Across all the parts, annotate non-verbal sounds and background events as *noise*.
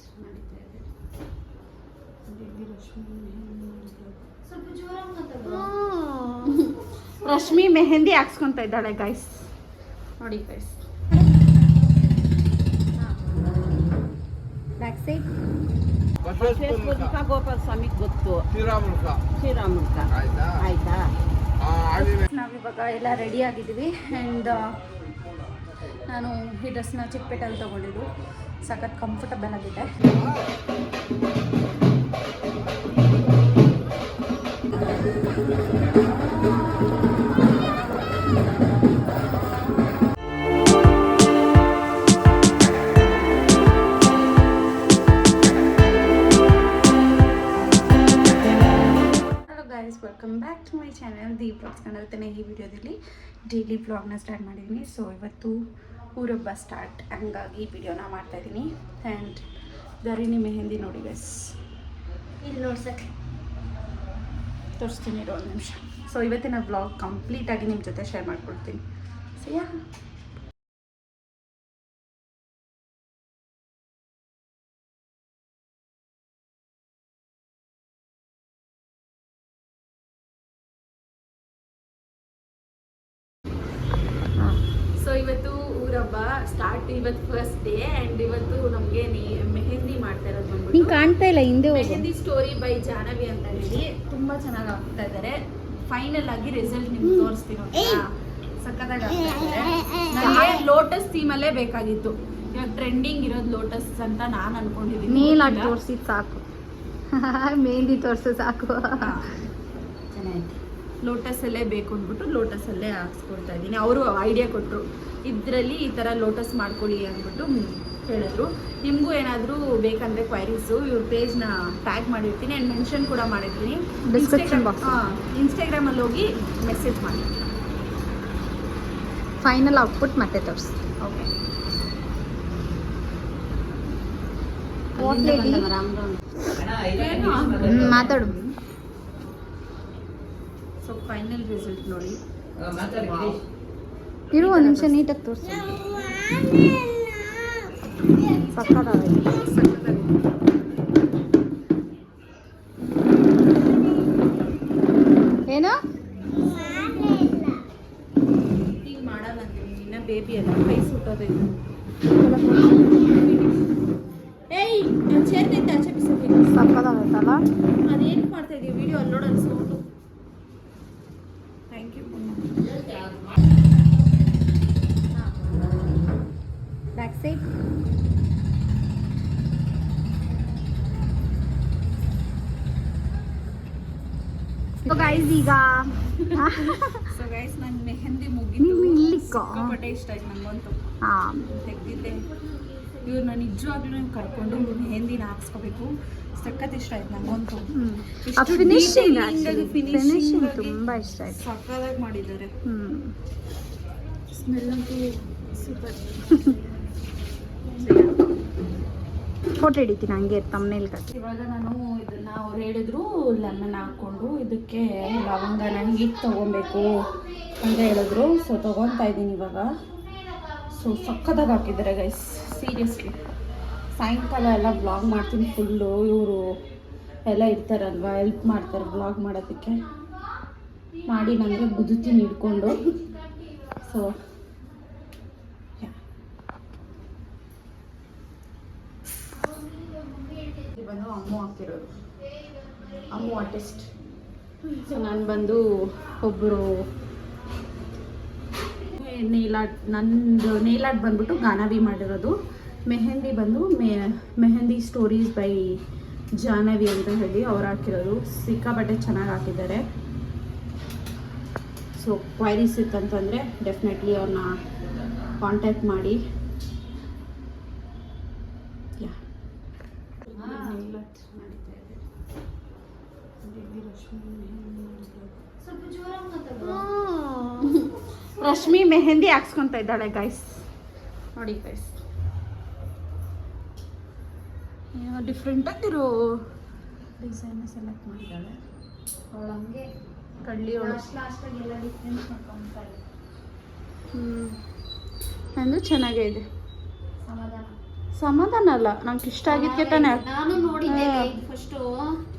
*laughs* ರಶ್ಮಿ ಮೆಹಂದಿ ಹಾಕ್ಸ್ಕೊಂತ ಇದ್ದಾಳೆ ಗೈಸ್ ನೋಡಿ guys back side Basaveshwara Gopala Swami ಗೊತ್ತು. ಶ್ರೀರಾಮುಲ್ಕ. ಶ್ರೀರಾಮುಖ ಆಯ್ತಾ? ಆಯ್ತಾ? ನಾವಿವಾಗ ಎಲ್ಲ ರೆಡಿ ಆಗಿದ್ದೀವಿ. ಆ್ಯಂಡ್ ನಾನು ಈ ಡ್ರೆಸ್ನ ಚಿಕ್ಕಪೇಟೆಯಲ್ಲಿ ತೊಗೊಂಡಿದ್ದು. ಸಖತ್ ಕಂಫರ್ಟಬಲ್ ಆಗಿದೆ welcome back my channel Deep blogs ಕನ್ನಡತನ ಈ ವಿಡಿಯೋದಲ್ಲಿ ಡೈಲಿ ಬ್ಲಾಗ್ನ ಸ್ಟಾರ್ಟ್ ಮಾಡಿದ್ದೀನಿ ಸೊ ಇವತ್ತು ಊರೊಬ್ಬ ಸ್ಟಾರ್ಟ್ ಹಂಗಾಗಿ ವಿಡಿಯೋನ ಮಾಡ್ತಾಯಿದ್ದೀನಿ ಆ್ಯಂಡ್ ಗರಿಣಿ ಮೆಹಂದಿ ನೋಡಿ ಗೈಸ್ ಇಲ್ಲಿ ನೋಡ್ಸಕ್ಕೆ ತೋರಿಸ್ತೀನಿ ಇರೋ ಒಂದು ನಿಮಿಷ. ಸೊ ಇವತ್ತಿನ ಬ್ಲಾಗ್ ಕಂಪ್ಲೀಟಾಗಿ ನಿಮ್ಮ ಜೊತೆ ಶೇರ್ ಮಾಡ್ಕೊಳ್ತೀನಿ ಸೊ ಯಾ ಸೊ ಇವತ್ತು ಊರಬ್ಬ ಸ್ಟಾರ್ಟ್ ಇವತ್ತು ಫಸ್ಟ್ ಡೇ ಆ್ಯಂಡ್ ಇವತ್ತು ನಮಗೆ ಮೆಹಂದಿ ಮಾಡ್ತಾ ಇರೋದು ಕಾಣ್ತಾ ಇಲ್ಲ ಹಿಂದೆ ಹೋಗು. ಸ್ಟೋರಿ ಬೈ ಜಾನವಿ ಅಂತ ಹೇಳಿ ತುಂಬಾ ಚೆನ್ನಾಗಿ ಆಗ್ತಾ ಇದ್ದಾರೆ ಫೈನಲ್ ಆಗಿ ರಿಸಲ್ಟ್ ನಿಮ್ಗೆ ತೋರಿಸ್ತೀನಿ ಆಗ್ತಾ ನನಗೆ ಲೋಟಸ್ ಥೀಮಲ್ಲೇ ಬೇಕಾಗಿತ್ತು. ಇವಾಗ ಟ್ರೆಂಡಿಂಗ್ ಇರೋದು ಲೋಟಸ್ ಅಂತ ನಾನು ಅನ್ಕೊಂಡಿದ್ದೀನಿ ನೀಲ್ ಆಗಿ. ತೋರಿಸಿದ್ ಸಾಕು. *laughs* ಮೆಹಂದಿ ತೋರಿಸು ಸಾಕು. ಚೆನ್ನಾಗಿದೆ ಲೋಟಸ್ ಅಲ್ಲೇ ಬೇಕು ಅಂದ್ಬಿಟ್ಟು ಲೋಟಸ್ ಅಲ್ಲೇ ಹಾಕ್ಸ್ಕೊಡ್ತಾ ಇದ್ದೀನಿ. ಅವರು ಐಡಿಯಾ ಕೊಟ್ಟರು ಇದರಲ್ಲಿ ಈ ಥರ ಲೋಟಸ್ ಮಾಡ್ಕೊಳ್ಳಿ ಅಂದ್ಬಿಟ್ಟು ಹೇಳಿದ್ರು. ನಿಮಗೂ ಏನಾದರೂ ಬೇಕಂದರೆ ಕ್ವೈರೀಸು ಇವ್ರ ಪೇಜ್ನ ಟ್ಯಾಗ್ ಮಾಡಿರ್ತೀನಿ. ಆ್ಯಂಡ್ ಮೆನ್ಷನ್ ಕೂಡ ಮಾಡಿರ್ತೀನಿ. Description box. ಹಾಂ ಇನ್ಸ್ಟಾಗ್ರಾಮಲ್ಲಿ ಹೋಗಿ ಮೆಸೇಜ್ ಮಾಡಿ. ಫೈನಲ್ ಔಟ್ಪುಟ್ ಮತ್ತೆ ತೋರಿಸಿ. ಓಕೆ ಮಾತಾಡು. ಸೊ ಫೈನಲ್ ರಿಸಲ್ಟ್ ನೋಡಿ. ಇರು ಒಂದು ನಿಮಿಷ ನೀಟಾಗಿ ತೋರಿಸು. ಏನು? ಈಗ ಮಾಡಲ್ಲ ಅಂತೀನಿ. ಇನ್ನ ಬೇಬಿ ಅಲ್ಲ. ಸುಟ್ಟೋದು ಇದು ಏಯ್ ನಾನು ನಿಂತ ಆಚೆ ಬಿಸಾಕಿ ಸಕ್ಕತ್ತಾಗೈತಲ್ಲ? ಅದೇನು ಮಾಡ್ತಾ ಇದೀವಿ video ಅಲ್ಲೋಡಲ್ಲ sound. Thank you back side guys ಈಗ ಸೊ ಗೈಸ್ ನನ್ನ ಮೆಹಂದಿ ಮುಗಿದು ಮುಗಿತು ಸಿಕ್ಕಾಪಟ್ಟೆ ಇಷ್ಟ ಆಯ್ತು ನಂಗಂತೂ ಹಾಂ. ತೆಗ್ದಿದ್ದೆ. ನಾನು ನಿಜವಾಗ್ಲೂ ನಾನು ಕರ್ಕೊಂಡು ಮೆಹಂದಿನ ಹಾಕ್ಸ್ಕೋಬೇಕು. ಸಖತ್ ಇಷ್ಟ ಆಯ್ತು ನಂಗಂತೂ ಫಿನಿಶಿಂಗ್ ತುಂಬ ಇಷ್ಟ ಆಯ್ತು. ಸಕ್ಕದಾಗಿ ಮಾಡಿದ್ದಾರೆ. ಸ್ಮೆಲ್ ಅಂತೂ ಸೂಪರ್ ಫೋಟೋ *laughs* ಹಿಡಿತೀನಿ ಹಂಗೆ ತಮ್ಮನೇಲಿ ಕಟ್ಟಿ ಇವಾಗ ನಾನು ಇದನ್ನ ಅವ್ರು ಹೇಳಿದ್ರು ಲೆಮನ್ ಹಾಕ್ಕೊಂಡು ಇದಕ್ಕೆ ಲವಂಗನ ಹೀಗೆ ತೊಗೊಬೇಕು ಅಂತ ಹೇಳಿದ್ರು. ಸೊ ತೊಗೊತಾ ಇದ್ದೀನಿ ಇವಾಗ. ಸೊ ಸಕ್ಕತ್ತಾಗಿ ಹಾಕಿದ್ದಾರೆ ಗೈಸ್ ಸೀರಿಯಸ್ಲಿ ಸಾಯಂಕಾಲ ಎಲ್ಲ ಬ್ಲಾಗ್ ಮಾಡ್ತೀನಿ ಫುಲ್ಲು ಇವರು ಎಲ್ಲ ಇರ್ತಾರಲ್ವ ಹೆಲ್ಪ್ ಮಾಡ್ತಾರೆ ಬ್ಲಾಗ್ ಮಾಡೋದಕ್ಕೆ. ಮಾಡಿ ನನಗೆ ಗುದುತೀನಿ ಹಿಡ್ಕೊಂಡು. ಸೊ ಬಂದು ಅಮ್ಮ ಹಾಕಿರೋದು. ಅಮ್ಮು ಆರ್ಟಿಸ್ಟ್ ಸೊ ನಾನು ಬಂದು ಒಬ್ಬರು ನೇಲಾಟ್ ನಂದು ನೇಲಾಟ್ ಬಂದ್ಬಿಟ್ಟು ಗಾನವಿ ಮಾಡಿರೋದು. ಮೆಹಂದಿ ಬಂದು ಮೆ, ಮೆಹಂದಿ ಸ್ಟೋರೀಸ್ ಬೈ ಜಾಹ್ನವಿ ಅಂತ ಹೇಳಿ ಅವ್ರು ಹಾಕಿರೋದು. ಸಿಕ್ಕಾಪಟ್ಟೆ ಚೆನ್ನಾಗಿ ಹಾಕಿದ್ದಾರೆ. ಸೊ ಕ್ವೈರೀಸ್ ಇತ್ತಂತಂದರೆ ಡೆಫಿನೆಟ್ಲಿ ಅವ್ರನ್ನ ಕಾಂಟ್ಯಾಕ್ಟ್ ಮಾಡಿ ಯಾ ಸ್ವಲ್ಪ ಜೋರಾಗಿ ಮಾತಾಡು ರಶ್ಮಿ ಮೆಹಂದಿ ಹಾಕ್ಸ್ಕೊಂತ ಇದ್ದಾಳೆ ಗೈಸ್ ನೋಡಿ ಗೈಸ್ ಡಿಫ್ರೆಂಟ್ ಆಗಿರೋ ಡಿಸೈನ್ ಸೆಲೆಕ್ಟ್ ಮಾಡಿದ್ದಾಳೆ. ಅವಳು ಹಂಗೆ ಕಳ್ಳಿ ಅವಳು. ಲಾಸ್ಟ್ ಲಾಸ್ಟಾಗಿ ಎಲ್ಲ ಡಿಫ್ರೆನ್ಸ್ ಮಾಡ್ಕೊಂತಾರೆ ಹ್ಞೂ ಅಂದ್ರೆ ಚೆನ್ನಾಗೇ ಇದೆ. ಸಮಾಧಾನ. ಸಮಾಧಾನ ಅಲ್ಲ. ನಂಗೆ ಇಷ್ಟ ಆಗಿದ್ಕೆ ತಾನೆ. ನಾನು ನೋಡಿದ್ದೆ. ಫಸ್ಟ್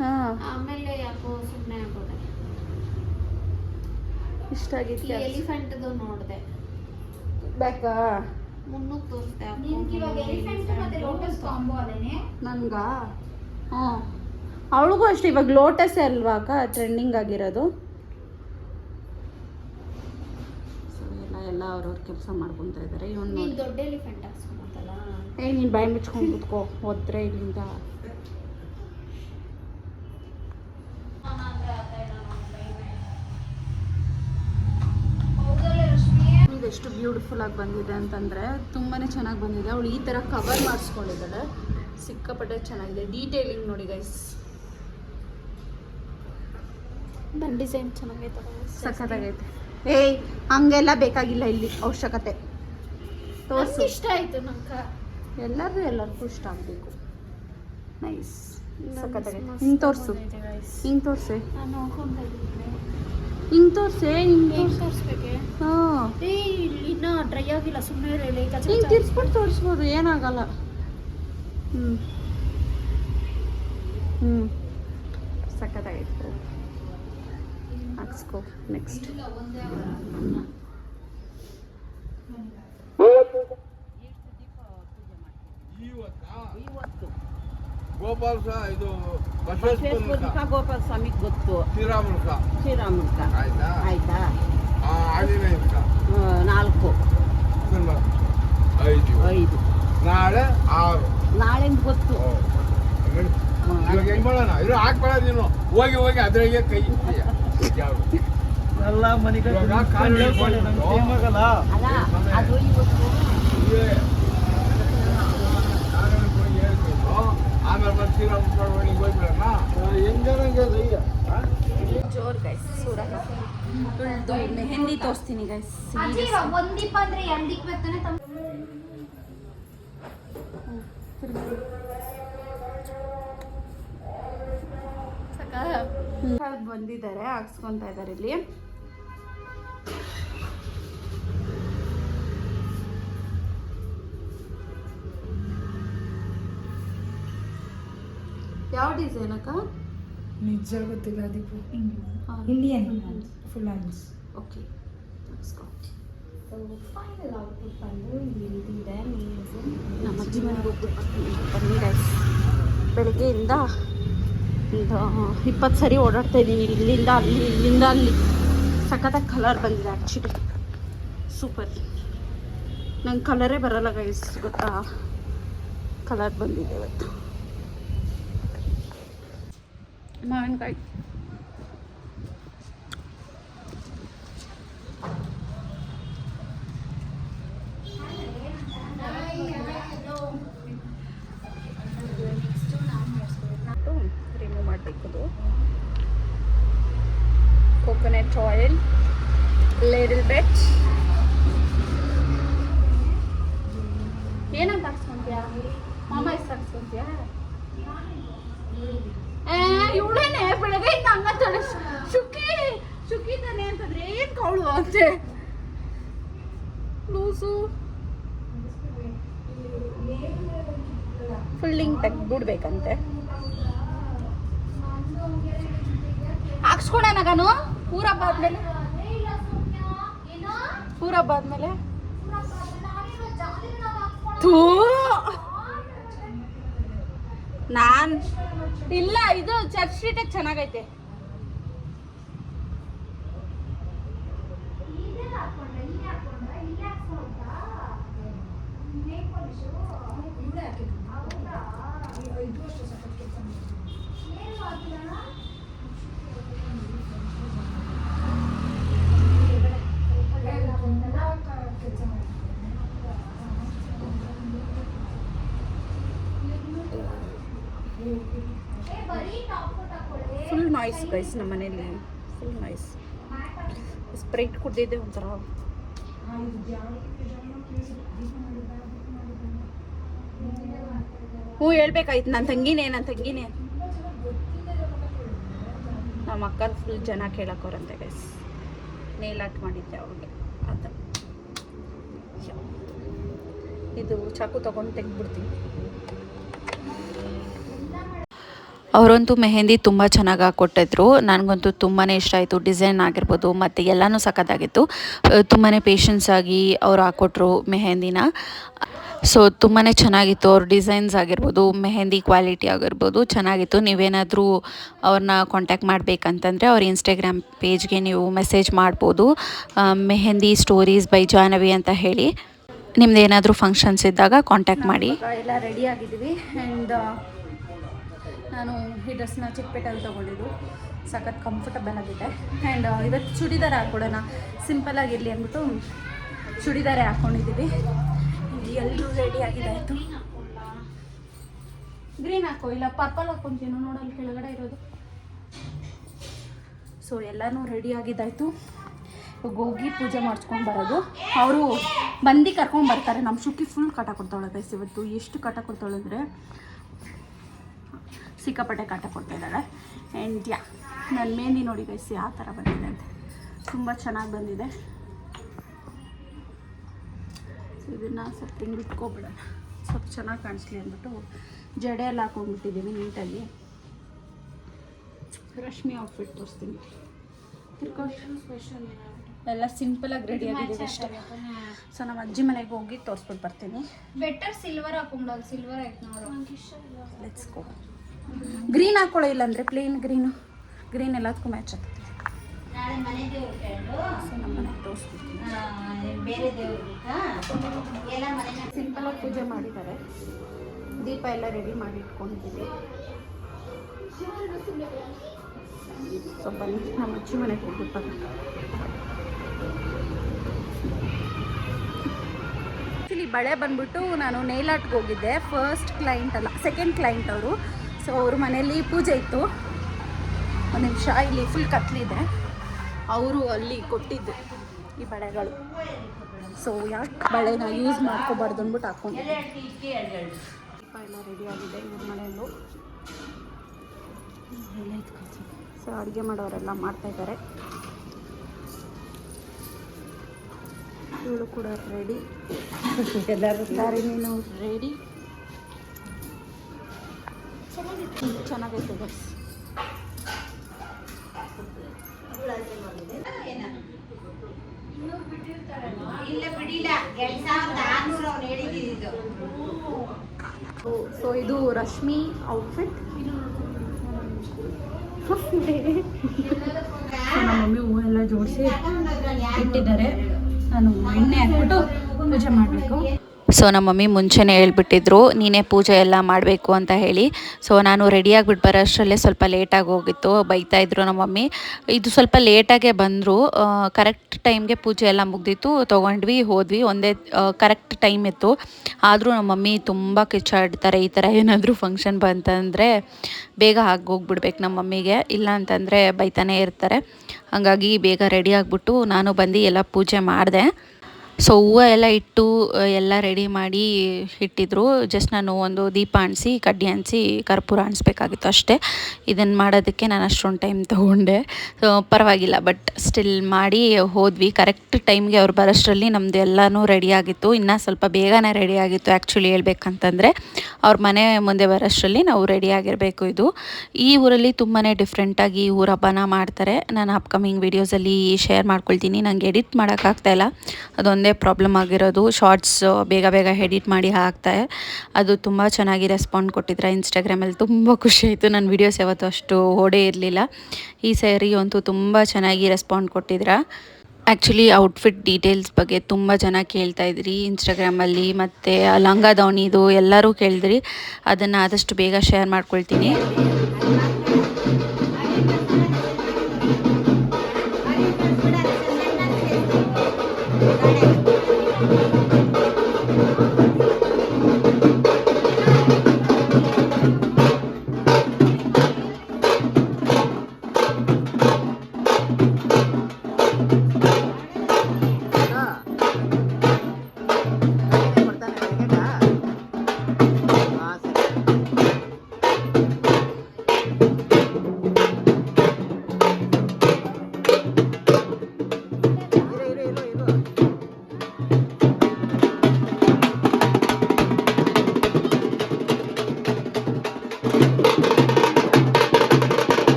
ಹಾ. ಆಮೇಲೆ ಯಾಕೋ ಸುಮ್ಮನೆ ಆಗೋದೆ ಇಷ್ಟ ಆಗಿದ್ಕೆ ಎಲಿಫೆಂಟ್ ನೋಡಿದೆ. ಬೇಕಾ? ಮುನ್ನೂಕ್ ತೋರಿಸ್ದೆ ನನ್ಗ ಹ್ಞೂ ಅವಳಿಗೂ ಅಷ್ಟೇ ಇವಾಗ ಲೋಟಸ್ ಅಲ್ವಾ ಅಕ್ಕ? ಟ್ರೆಂಡಿಂಗ್ ಆಗಿರೋದು. ಸೊ ಎಲ್ಲ ಎಲ್ಲ ಅವ್ರವ್ರ ಕೆಲಸ ಮಾಡ್ಕೊತಾ ಇದ್ದಾರೆ ಇವನು ದೊಡ್ಡ ಎಲಿಫೆಂಟ್ ಏ ನೀನು ಬಾಯಿ ಮುಚ್ಕೊಂಡು ಕುತ್ಕೋ ಹೋದ್ರೆ ಇಲ್ಲಿಂದ ಎಷ್ಟು ಬ್ಯೂಟಿಫುಲ್ ಆಗಿ ಬಂದಿದೆ ಅಂತಂದರೆ ತುಂಬಾ ಚೆನ್ನಾಗಿ ಬಂದಿದೆ. ಅವಳು ಈ ಥರ ಕವರ್ ಮಾಡಿಸ್ಕೊಂಡಿದ್ದಾಳೆ. ಸಿಕ್ಕಾಪಟ್ಟೆ ಚೆನ್ನಾಗಿದೆ. ಡೀಟೇಲಿಂಗ್ ನೋಡಿ ಗೈಸ್ ನನ್ನ ಡಿಸೈನ್ ಚೆನ್ನಾಗೈತೆ ಸಖತ್ತಾಗೈತೆ. ಏಯ್ ಹಂಗೆಲ್ಲ ಬೇಕಾಗಿಲ್ಲ ಇಲ್ಲಿ ಅವಶ್ಯಕತೆ. ತೋರಿಸಿ. ಇಷ್ಟ ಆಯಿತು ನಂಗೆ. ಎಲ್ಲರೂ ಎಲ್ಲರಿಗೂ ಇಷ್ಟ ಆಗಬೇಕು. ನೈಸ್ ಸಖತ್ತಾಗೈತೆ ಹಿಂಗೆ ತೋರಿಸು. ಹಿಂಗೆ ತೋರಿಸೆ. ಹಿಂಗೆ ತೋರಿಸೆ ಹಿಂಗೆ ಹಾಂ. ಇನ್ನ ಡ್ರೈ ಆಗಿಲ್ಲ ಸುಮ್ಮನೆ ಹಿಂಗೆ ತಿರ್ಸ್ಬಿಟ್ಟು ತೋರಿಸ್ಬೋದು ಏನಾಗಲ್ಲ. ಹ್ಞೂ ಹ್ಞೂ ಸಖತ್ತಾಗೈತೆ. ಹಾಕ್ಸ್ಕೋ ನೆಕ್ಸ್ಟ್ ಇವತ್ತು ಗೋಪಾಲ ಸಹ ಇದು ಬಸವೇಶ್ವರ ಗೋಪಾಲ ಸ್ವಾಮಿಗೆ ಗೊತ್ತು. ಶ್ರೀರಾಮುಲ ಸಹ. ಶ್ರೀರಾಮುಲ್ಕ ಆಯ್ತಾ? ಆಯ್ತಾ? ಆ, ಆಂಜನೇಯ ಸಹ? ಆ, ನಾಲ್ಕು. ಐದು. ಐದು. ನಾಳೆ ಆರು. ನಾಳೆಂದು ಗೊತ್ತು. ಇವಾಗ ಹೆಂಗ್ ಮಾಡೋಣ? ಇದು ಹಾಕ್ಬೇಡ ನೀನು. ಹೋಗಿ ಹೋಗಿ ಅದ್ರಾಗೆ ಕೈ? ಎಲ್ಲ ಮನೆಗೆ ಇವಾಗ ಕಾಲು ಹೇಳ್ಕೊಳ್ಳಿ, ನಮ್ಗೆ ಟೈಮ್ ಆಗಲ್ಲ ಅಲ್ಲ ಅದು ಇವತ್ತು ಇವೆ. ನಾನು ಹೋಗಿ ಹೇಳ್ತೀನಿ. ಆಮೇಲೆ ಮತ್ತೆ ಶ್ರೀರಾಮ ಮನೆಗೆ ಹೋಗ್ಬಿಡೋಣ ಹೆಂಗನಂಗೆ ಅಯ್ಯ ಜೋರ್ ಗೈಸ್ ಸೂರಕ ತುಳ್ದು ಮೆಹಂದಿ ತೋರಿಸ್ತೀನಿ ಗೈಸ್ ಒಂದಿಪ್ಪ ಅಂದ್ರೆ ಎಂದಿಕ್ ಬರ್ತಾನೆ ತಮ್ಮ ಬಂದಿದ್ದಾರೆ ಹಾಕ್ಸ್ಕೊಂತ ಇದ್ದಾರೆ ಇಲ್ಲಿ ಯಾವ ಡಿಸೈನ್ ಅಕ್ಕ? ನಿಜ ಗೊತ್ತಿಲ್ಲ Deepu. Indian full hands okay ಹಾಕ್ಸ್ಕೊ final output ಬಂದು ಇಲ್ಲಿದೆ ನೀವು ನಮ್ಮ ಅಜ್ಜಿ ಮನೆಗೆ ಹೋಗ್ಬಿಟ್ಟು ಗೈಸ್ ಬೆಳಗ್ಗೆಯಿಂದ ಒಂದು ಇಪ್ಪತ್ತು ಸರಿ ಓಡಾಡ್ತಾ ಇದ್ದೀನಿ ಇಲ್ಲಿಂದ ಅಲ್ಲಿ ಇಲ್ಲಿಂದ ಅಲ್ಲಿ. ಸಖತ್ತಾಗಿ ಕಲರ್ ಬಂದಿದೆ ಆ್ಯಕ್ಚುಲಿ ಸೂಪರ್ ನಂಗೆ ಕಲರೇ ಬರಲ್ಲ ಗೈಸ್ ಗೊತ್ತಾ? ಕಲರ್ ಬಂದಿದೆ ಇವತ್ತು. ಮಾವಿನಕಾಯಿ ರಿಮೂವ್ ಮಾಡಬೇಕದು ಕೋಕೋನಟ್ ಆಯಿಲ್ ಲಿಟಲ್ ಬೆಟ್ ಏನಂತ ಹಾಕ್ಸ್ಕೊಂತೀಯಾ ಮಾಮ ಎಷ್ಟು ಹಾಕ್ಸ್ಕೊಂತೀಯಾ ಶುಕಿ ಶುಕಿ ತಾನೆ ಅಂತಂದ್ರೆ ಏನ್ ಕವಳು ಅಂತೆ? ಲೂಸು. ಫುಲ್ಲಿಂಗ್ ತೆಗ್ದ್ಬಿಡ್ಬೇಕಂತೆ. ಹಾಕ್ಸ್ಕೊಳಣ ನಗನು? ಊರ ಹಬ್ಬ ಆದ್ಮೇಲೆ ಊರ ಹಬ್ಬ ಆದ್ಮೇಲೆ ಥೂ. ನಾನ್, ಇಲ್ಲ, ಇದು ಚರ್ಚ್ ಸ್ಟ್ರೀಟ್ ಚೆನ್ನಾಗೈತೆ. ನಾಯ್ಸ್ ಗೈಸ್ ನಮ್ಮ ಮನೇಲಿ ಫುಲ್ ನಾಯ್ಸ್ ಸ್ಪ್ರೈಟ್ ಕುಡ್ದಿದ್ದೆ ಒಂಥರ. ಹ್ಞೂ ಹೇಳ್ಬೇಕಾಯ್ತು. ನನ್ನ ತಂಗಿನೇ ನನ್ನ ತಂಗಿನೇ. ನಮ್ಮ ಅಕ್ಕ ಫುಲ್ ಜನ ಕೇಳಕ್ಕವ್ರಂತೆ ಗೈಸ್. ನೇಲ್ ಆರ್ಟ್ ಮಾಡಿದ್ದೆ ಅವ್ರಿಗೆ. ಇದು ಚಾಕು ತೊಗೊಂಡು ತೆಗೆದ್ಬಿಡ್ತೀನಿ. ಅವರಂತೂ ಮೆಹೆಂದಿ ತುಂಬ ಚೆನ್ನಾಗಿ ಹಾಕ್ಕೊಟ್ಟಿದ್ರು ನನಗಂತೂ ತುಂಬಾ ಇಷ್ಟ ಆಯಿತು. ಡಿಸೈನ್ ಆಗಿರ್ಬೋದು, ಮತ್ತು ಎಲ್ಲನೂ ಸಖತ್ತಾಗಿತ್ತು. ತುಂಬಾ ಪೇಷನ್ಸ್ ಆಗಿ ಅವ್ರು ಹಾಕ್ಕೊಟ್ರು ಮೆಹೆಂದಿನ. ಸೊ ತುಂಬಾ ಚೆನ್ನಾಗಿತ್ತು. ಅವ್ರ ಡಿಸೈನ್ಸ್ ಆಗಿರ್ಬೋದು, ಮೆಹೆಂದಿ ಕ್ವಾಲಿಟಿ ಆಗಿರ್ಬೋದು, ಚೆನ್ನಾಗಿತ್ತು. ನೀವೇನಾದರೂ ಅವ್ರನ್ನ ಕಾಂಟ್ಯಾಕ್ಟ್ ಮಾಡಬೇಕಂತಂದರೆ ಅವ್ರ ಇನ್ಸ್ಟಾಗ್ರಾಮ್ ಪೇಜ್ಗೆ ನೀವು ಮೆಸೇಜ್ ಮಾಡ್ಬೋದು. ಮೆಹೆಂದಿ ಸ್ಟೋರೀಸ್ ಬೈ ಜಾನವಿ ಅಂತ ಹೇಳಿ. ನಿಮ್ದು ಏನಾದರೂ ಫಂಕ್ಷನ್ಸ್ ಇದ್ದಾಗ ಕಾಂಟ್ಯಾಕ್ಟ್ ಮಾಡಿ. ಎಲ್ಲ ರೆಡಿ ಆಗಿದ್ದೀವಿ ಆ್ಯಂಡ್ ನಾನು ಈ ಡ್ರೆಸ್ನ ಚಿಕ್ಕಪೇಟೆಯಲ್ಲಿ ತೊಗೊಂಡಿದ್ದು. ಸಖತ್ ಕಂಫರ್ಟಬಲ್ ಆಗಿದೆ. ಆ್ಯಂಡ್ ಇವತ್ತು ಚೂಡಿದಾರ ಹಾಕ್ಕೊಡೋಣ ಸಿಂಪಲ್ ಆಗಿರಲಿ ಅಂದ್ಬಿಟ್ಟು ಚೂಡಿದಾರೆ ಹಾಕ್ಕೊಂಡಿದ್ದೀವಿ ಎಲ್ಲರೂ ರೆಡಿ ಆಗಿದ್ದಾಯಿತು ಗ್ರೀನ್ ಹಾಕೋ, ಇಲ್ಲ ಪರ್ಪಲ್ ಹಾಕ್ಕೊಂತೀನೋ ನೋಡಲ್ಲಿ ಕೆಳಗಡೆ ಇರೋದು. ಸೊ ಎಲ್ಲನೂ ರೆಡಿ ಆಗಿದ್ದಾಯಿತು ಹೋಗಿ ಪೂಜೆ ಮಾಡಿಸ್ಕೊಂಡು ಬರೋದು. ಅವರು ಬಂದು ಕರ್ಕೊಂಡು ಬರ್ತಾರೆ. ನಮ್ಮ ಶುಕ್ಕಿ ಫುಲ್ ಕಾಟ ಕೊಡ್ತಾಳೆ ಗೈಸ್ ಇವತ್ತು. ಎಷ್ಟು ಕಾಟ ಕೊಡ್ತಾಳೆ ಅಂದರೆ. ಸಿಕ್ಕಾಪಟ್ಟೆ ಕಾಟ ಕೊಡ್ತಾ ಇದ್ದಾಳೆ ಆ್ಯಂಡ್ ಯಾ ನನ್ನ ಮೆಹಂದಿ ನೋಡಿ ಗೈಸ್ ಯಾವ ಥರ ಬಂದಿದೆ ಅಂತ. ತುಂಬ ಚೆನ್ನಾಗಿ ಬಂದಿದೆ. ಸೊ ಇದನ್ನು ಸ್ವಲ್ಪ ಹಿಂಗೆ ಇಟ್ಕೊಬಿಡೋಣ ಸ್ವಲ್ಪ ಚೆನ್ನಾಗಿ ಕಾಣಿಸ್ಲಿ ಅಂದ್ಬಿಟ್ಟು ಜಡೆ ಎಲ್ಲ ಹಾಕೊಂಡ್ಬಿಟ್ಟಿದ್ದೀವಿ ನೀಟಾಗಿ ರಶ್ಮಿ ಔಟ್ಫಿಟ್ ತೋರಿಸ್ತೀನಿ. ಎಲ್ಲ ಸಿಂಪಲಾಗಿ ರೆಡಿ ಆಗಿದೆ ಅಷ್ಟೇ. ಸೊ ನಮ್ಮ ಅಜ್ಜಿ ಮನೆಗೆ ಹೋಗಿ ತೋರಿಸ್ಬಿಟ್ಟು ಬರ್ತೀನಿ. ಬೆಟರ್ ಸಿಲ್ವರ್ ಹಾಕೊಂಬಿಡೋದು ಸಿಲ್ವರ್ ಆಯ್ತು ನೋಡು ಲೆಟ್ಸ್ ಗೋ ಗ್ರೀನ್ ಹಾಕೊಳ್ಳೋ ಇಲ್ಲಾಂದರೆ ಪ್ಲೇನ್ ಗ್ರೀನು ಗ್ರೀನ್ ಎಲ್ಲದಕ್ಕೂ ಮ್ಯಾಚ್ ಆಗ್ತದೆ. ಸಿಂಪಲ್ ಆಗಿ ಸಿಂಪಲಾಗಿ ಪೂಜೆ ಮಾಡಿದ್ದಾರೆ. ದೀಪ ಎಲ್ಲ ರೆಡಿ ಮಾಡಿ ಇಟ್ಕೊಂಡಿದ್ದೀವಿ. ಸೊ ಬನ್ನಿ. ನಮ್ಮ ಅಜ್ಜಿ ಮನೆಗೆ ಹೋಗ್ಬಿಟ್ಟು ಆ್ಯಕ್ಚುಲಿ ಬಳೆ ಬಂದ್ಬಿಟ್ಟು ನಾನು ನೇಲ್ ಆರ್ಟ್ಗೆ ಹೋಗಿದ್ದೆ. ಫಸ್ಟ್ ಕ್ಲೈಂಟ್ ಅಲ್ಲ ಸೆಕೆಂಡ್ ಕ್ಲೈಂಟ್ ಅವರು. ಸೊ ಅವ್ರ ಮನೆಯಲ್ಲಿ ಪೂಜೆ ಇತ್ತು. ಒಂದು ನಿಮಿಷ ಇಲ್ಲಿ ಫುಲ್ ಕತ್ಲಿದೆ ಅವರು ಅಲ್ಲಿ ಕೊಟ್ಟಿದ್ದು ಈ ಬಳೆಗಳು. ಸೊ ಯಾಕೆ ಬಳೆನ ಯೂಸ್ ಮಾಡ್ಕೋಬಾರ್ದು ಅಂದ್ಬಿಟ್ಟು ಹಾಕೊಂಡು ದೀಪ ಎಲ್ಲ ರೆಡಿ ಆಗಿದೆ ಇವ್ರ ಮನೆಯಲ್ಲೂ. ಸೊ ಅಡುಗೆ ಮಾಡೋರೆಲ್ಲ ಮಾಡ್ತಾ ಇದ್ದಾರೆ. ಇವಳು ಕೂಡ ರೆಡಿ *laughs* ಎಲ್ಲರೂ ಸಾರಿ ನೀನು ರೆಡಿ ಚೆನ್ನಾಗೈತೆ ಬಸ್ ಸೊ ಇದು. ರಶ್ಮಿ ಔಟ್ಫಿಟ್ ನಮ್ಮ ಮಮ್ಮಿ ಹೂ ಎಲ್ಲ ಜೋಡಿಸಿ ಇಟ್ಟಿದ್ದಾರೆ. ನಾನು ಎಣ್ಣೆ ಹಾಕ್ಬಿಟ್ಟು ಪೂಜೆ ಮಾಡಬೇಕು. ಸೊ ನಮ್ಮ ಮಮ್ಮಿ ಮುಂಚೆನೇ ಹೇಳ್ಬಿಟ್ಟಿದ್ರು, ನೀನೇ ಪೂಜೆ ಎಲ್ಲ ಮಾಡಬೇಕು ಅಂತ ಹೇಳಿ. ಸೊ ನಾನು ರೆಡಿಯಾಗಿಬಿಟ್ಟು ಬರೋ ಅಷ್ಟರಲ್ಲೇ ಸ್ವಲ್ಪ ಲೇಟಾಗಿ ಹೋಗಿತ್ತು, ಬೈತಾ ಇದ್ರು ನಮ್ಮ ಮಮ್ಮಿ. ಇದು ಸ್ವಲ್ಪ ಲೇಟಾಗೆ ಬಂದರು ಕರೆಕ್ಟ್ ಟೈಮ್ಗೆ ಪೂಜೆ ಎಲ್ಲ ಮುಗ್ದಿತ್ತು, ತೊಗೊಂಡ್ವಿ, ಹೋದ್ವಿ, ಒಂದೇ ಕರೆಕ್ಟ್ ಟೈಮ್ ಇತ್ತು. ಆದರೂ ನಮ್ಮ ಮಮ್ಮಿ ತುಂಬ ಕಿಚ್ಚಾಡ್ತಾರೆ, ಈ ಥರ ಏನಾದರೂ ಫಂಕ್ಷನ್ ಬಂತಂದರೆ ಬೇಗ ಆಗಿ ಹೋಗ್ಬಿಡ್ಬೇಕು ನಮ್ಮ ಮಮ್ಮಿಗೆ. ಇಲ್ಲ ಅಂತಂದರೆ ಬೈತಾನೇ ಇರ್ತಾರೆ. ಹಾಗಾಗಿ ಬೇಗ ರೆಡಿ ಆಗಿಬಿಟ್ಟು ನಾನು ಬಂದು ಎಲ್ಲ ಪೂಜೆ ಮಾಡಿದೆ. ಸೊ ಹೂವು ಎಲ್ಲ ಇಟ್ಟು ಎಲ್ಲ ರೆಡಿ ಮಾಡಿ ಇಟ್ಟಿದ್ರು. ಜಸ್ಟ್ ನಾನು ಒಂದು ದೀಪ ಅಣಿಸಿ ಕಡ್ಡಿ ಅಣಿಸಿ ಕರ್ಪೂರ ಅಣಿಸ್ಬೇಕಾಗಿತ್ತು ಅಷ್ಟೇ. ಇದನ್ನು ಮಾಡೋದಕ್ಕೆ ನಾನು ಅಷ್ಟೊಂದು ಟೈಮ್ ತೊಗೊಂಡೆ. ಪರವಾಗಿಲ್ಲ ಬಟ್ ಸ್ಟಿಲ್ ಮಾಡಿ ಹೋದ್ವಿ. ಕರೆಕ್ಟ್ ಟೈಮ್ಗೆ ಅವ್ರು ಬರೋಷ್ಟರಲ್ಲಿ ನಮ್ಮದು ಎಲ್ಲನೂ ರೆಡಿ ಆಗಿತ್ತು. ಇನ್ನೂ ಸ್ವಲ್ಪ ಬೇಗನೆ ರೆಡಿ ಆಗಿತ್ತು ಆ್ಯಕ್ಚುಲಿ ಹೇಳ್ಬೇಕಂತಂದರೆ. ಅವ್ರ ಮನೆ ಮುಂದೆ ಬರೋಷ್ಟರಲ್ಲಿ ನಾವು ರೆಡಿ ಆಗಿರಬೇಕು ಇದು. ಈ ಊರಲ್ಲಿ ತುಂಬಾ ಡಿಫ್ರೆಂಟಾಗಿ ಊರ ಹಬ್ಬನ ಮಾಡ್ತಾರೆ. ನಾನು ಅಪ್ಕಮಿಂಗ್ ವೀಡಿಯೋಸಲ್ಲಿ ಶೇರ್ ಮಾಡ್ಕೊಳ್ತೀನಿ. ನಂಗೆ ಎಡಿಟ್ ಮಾಡೋಕ್ಕಾಗ್ತಾಯಿಲ್ಲ ಅದೊಂದೇ ಪ್ರಾಬ್ಲಮ್ ಆಗಿರೋದು. ಶಾರ್ಟ್ಸ್ ಬೇಗ ಬೇಗ ಎಡಿಟ್ ಮಾಡಿ ಹಾಕ್ತಾರೆ ಅದು ತುಂಬ ಚೆನ್ನಾಗಿ ರೆಸ್ಪಾಂಡ್ ಕೊಟ್ಟಿದ್ರೆ ಇನ್ಸ್ಟಾಗ್ರಾಮಲ್ಲಿ ತುಂಬ ಖುಷಿ ಆಯಿತು. ನನ್ನ ವೀಡಿಯೋಸ್ ಯಾವತ್ತೂ ಅಷ್ಟು ಓಡೇ ಇರಲಿಲ್ಲ. ಈ ಸ್ಯಾರಿ ಅಂತೂ ತುಂಬ ಚೆನ್ನಾಗಿ ರೆಸ್ಪಾಂಡ್ ಕೊಟ್ಟಿದ್ರ. ಆ್ಯಕ್ಚುಲಿ ಔಟ್ಫಿಟ್ ಡೀಟೇಲ್ಸ್ ಬಗ್ಗೆ ತುಂಬ ಜನ ಕೇಳ್ತಾ ಇದ್ರಿ ಇನ್ಸ್ಟಾಗ್ರಾಮಲ್ಲಿ ಮತ್ತು ಲಂಗ ದಾವಣಿದು ಎಲ್ಲರೂ ಕೇಳಿದ್ರಿ. ಅದನ್ನು ಆದಷ್ಟು ಬೇಗ ಶೇರ್ ಮಾಡ್ಕೊಳ್ತೀನಿ.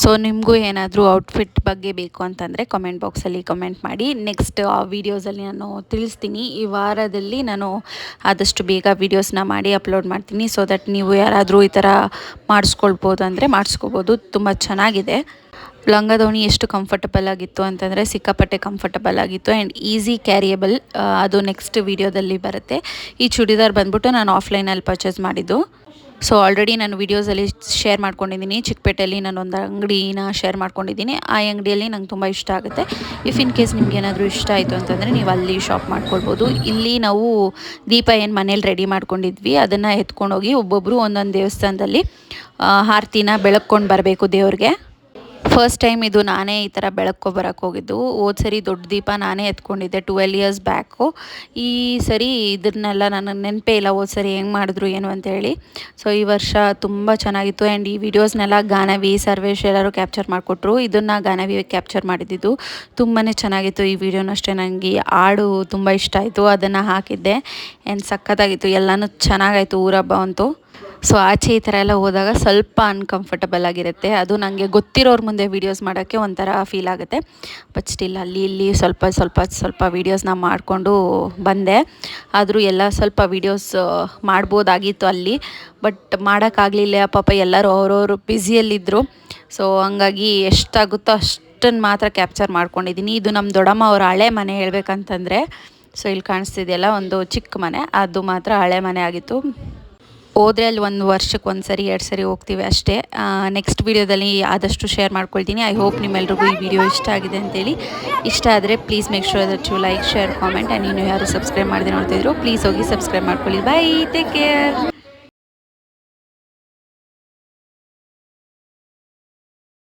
ಸೊ ನಿಮಗೂ ಏನಾದರೂ ಔಟ್ಫಿಟ್ ಬಗ್ಗೆ ಬೇಕು ಅಂತಂದರೆ ಕಮೆಂಟ್ ಬಾಕ್ಸಲ್ಲಿ ಕಮೆಂಟ್ ಮಾಡಿ. ನೆಕ್ಸ್ಟ್ ಆ ವೀಡಿಯೋಸಲ್ಲಿ ನಾನು ತಿಳಿಸ್ತೀನಿ. ಈ ವಾರದಲ್ಲಿ ನಾನು ಆದಷ್ಟು ಬೇಗ ವೀಡಿಯೋಸ್ನ ಮಾಡಿ ಅಪ್ಲೋಡ್ ಮಾಡ್ತೀನಿ ಸೊ ದಟ್ ನೀವು ಯಾರಾದರೂ ಈ ಥರ ಮಾಡಿಸ್ಕೊಳ್ಬೋದು ಅಂದರೆ ಮಾಡಿಸ್ಕೋಬೋದು. ತುಂಬ ಚೆನ್ನಾಗಿದೆ. ಲಂಗ ದೋಣಿ ಎಷ್ಟು ಕಂಫರ್ಟಬಲ್ ಆಗಿತ್ತು ಅಂತಂದರೆ ಸಿಕ್ಕಾಪಟ್ಟೆ ಕಂಫರ್ಟಬಲ್ ಆಗಿತ್ತು ಆ್ಯಂಡ್ ಈಸಿ ಕ್ಯಾರಿಯಬಲ್ ಅದು ನೆಕ್ಸ್ಟ್ ವೀಡಿಯೋದಲ್ಲಿ ಬರುತ್ತೆ. ಈ ಚೂಡಿದಾರ್ ಬಂದ್ಬಿಟ್ಟು ನಾನು ಆಫ್ಲೈನಲ್ಲಿ ಪರ್ಚೇಸ್ ಮಾಡಿದ್ದು. ಸೊ ಆಲ್ರೆಡಿ ನಾನು ವೀಡಿಯೋಸಲ್ಲಿ ಶೇರ್ ಮಾಡ್ಕೊಂಡಿದ್ದೀನಿ. ಚಿಕ್ಕಪೇಟೆಯಲ್ಲಿ ನಾನು ಒಂದು ಅಂಗಡಿನ ಶೇರ್ ಮಾಡ್ಕೊಂಡಿದ್ದೀನಿ. ಆ ಅಂಗಡಿಯಲ್ಲಿ ನಂಗೆ ತುಂಬ ಇಷ್ಟ ಆಗುತ್ತೆ. ಇಫ್ ಇನ್ ಕೇಸ್ ನಿಮ್ಗೆ ಏನಾದರೂ ಇಷ್ಟ ಆಯಿತು ಅಂತಂದರೆ ನೀವು ಅಲ್ಲಿ ಶಾಪ್ ಮಾಡ್ಕೊಳ್ಬೋದು. ಇಲ್ಲಿ ನಾವು ದೀಪ ಏನು ಮನೇಲಿ ರೆಡಿ ಮಾಡ್ಕೊಂಡಿದ್ವಿ, ಅದನ್ನು ಎತ್ಕೊಂಡೋಗಿ ಒಬ್ಬೊಬ್ಬರು ಒಂದೊಂದು ದೇವಸ್ಥಾನದಲ್ಲಿ ಆರತಿನ ಬೆಳಗ್ಕೊಂಡು ಬರಬೇಕು ದೇವ್ರಿಗೆ. ಫಸ್ಟ್ ಟೈಮ್ ಇದು ನಾನೇ ಈ ಥರ ಬೆಳಕೊ ಬರೋಕ್ಕೆ ಹೋಗಿದ್ದು. ಹೋದ ಸರಿ ದೊಡ್ಡ ದೀಪ ನಾನೇ ಎತ್ಕೊಂಡಿದ್ದೆ ಟ್ವೆಲ್ ಇಯರ್ಸ್ ಬ್ಯಾಕು ಈ ಸರಿ ಇದನ್ನೆಲ್ಲ ನನಗೆ ನೆನಪೇ ಇಲ್ಲ ಹೋದ ಸರಿ ಹೆಂಗೆ ಮಾಡಿದ್ರು ಏನು ಅಂತೇಳಿ ಸೊ ಈ ವರ್ಷ ತುಂಬ ಚೆನ್ನಾಗಿತ್ತು ಆ್ಯಂಡ್ ಈ ವಿಡಿಯೋಸ್ನೆಲ್ಲ ಗಾನವಿ, ಸರ್ವೇಶ್ ಎಲ್ಲರೂ ಕ್ಯಾಪ್ಚರ್ ಮಾಡಿಕೊಟ್ರು. ಇದನ್ನು ಗಾನವಿ ಕ್ಯಾಪ್ಚರ್ ಮಾಡಿದ್ದು. ತುಂಬಾ ಚೆನ್ನಾಗಿತ್ತು ಈ ವಿಡಿಯೋನಷ್ಟೇ ನನಗೆ ಹಾಡು ತುಂಬ ಇಷ್ಟ ಆಯಿತು. ಅದನ್ನು ಹಾಕಿದ್ದೆ. ಆ್ಯಂಡ್ ಸಖತ್ತಾಗಿತ್ತು. ಎಲ್ಲನೂ ಚೆನ್ನಾಗಾಯಿತು ಊರಬ್ಬ ಅಂತೂ. ಸೊ ಆಚೆ ಈ ಥರ ಎಲ್ಲ ಹೋದಾಗ ಸ್ವಲ್ಪ ಅನ್ಕಂಫರ್ಟಬಲ್ ಆಗಿರುತ್ತೆ. ಅದು ನನಗೆ ಗೊತ್ತಿರೋರ ಮುಂದೆ ವೀಡಿಯೋಸ್ ಮಾಡೋಕ್ಕೆ ಒಂಥರ ಫೀಲ್ ಆಗುತ್ತೆ. ಬಟ್ ಸ್ಟಿಲ್ ಅಲ್ಲಿ ಇಲ್ಲಿ ಸ್ವಲ್ಪ ಸ್ವಲ್ಪ ಸ್ವಲ್ಪ ವೀಡಿಯೋಸ್ನ ಮಾಡಿಕೊಂಡು ಬಂದೆ. ಆದರೂ ಎಲ್ಲ ಸ್ವಲ್ಪ ವೀಡಿಯೋಸ್ ಮಾಡ್ಬೋದಾಗಿತ್ತು ಅಲ್ಲಿ. ಬಟ್ ಮಾಡೋಕ್ಕಾಗಲಿಲ್ಲ ಪಾಪ ಎಲ್ಲರೂ ಅವ್ರವ್ರು ಬ್ಯುಸಿಯಲ್ಲಿದ್ದರು ಸೊ ಹಂಗಾಗಿ ಎಷ್ಟಾಗುತ್ತೋ ಅಷ್ಟನ್ನು ಮಾತ್ರ ಕ್ಯಾಪ್ಚರ್ ಮಾಡ್ಕೊಂಡಿದ್ದೀನಿ ಇದು ನಮ್ಮ ದೊಡ್ಡಮ್ಮ ಅವ್ರ ಹಳೆ ಮನೆ ಹೇಳ್ಬೇಕಂತಂದರೆ. ಸೊ ಇಲ್ಲಿ ಕಾಣಿಸ್ತಿದೆಯಲ್ಲ, ಒಂದು ಚಿಕ್ಕ ಮನೆ. ಅದು ಮಾತ್ರ ಹಳೆ ಮನೆ ಆಗಿತ್ತು. ಹೋದ್ರೆ ಅಲ್ಲಿ ಒಂದು ವರ್ಷಕ್ಕೆ ಒಂದು ಸರಿ ಎರಡು ಸರಿ ಹೋಗ್ತೀವಿ ಅಷ್ಟೇ. ನೆಕ್ಸ್ಟ್ ವೀಡಿಯೋದಲ್ಲಿ ಆದಷ್ಟು ಶೇರ್ ಮಾಡ್ಕೊಳ್ತೀನಿ. ಐ ಹೋಪ್ ನಿಮ್ಮೆಲ್ರಿಗೂ ಈ ವಿಡಿಯೋ ಇಷ್ಟ ಆಗಿದೆ ಅಂತೇಳಿ. ಇಷ್ಟ ಆದರೆ please make sure that you like share comment and ನೀನು ಯಾರು ಸಬ್ಸ್ಕ್ರೈಬ್ ಮಾಡಿದೆ ನೋಡ್ತಿದ್ರು ಪ್ಲೀಸ್ ಹೋಗಿ ಸಬ್ಸ್ಕ್ರೈಬ್ ಮಾಡ್ಕೊಳ್ಳಿ. Bye take care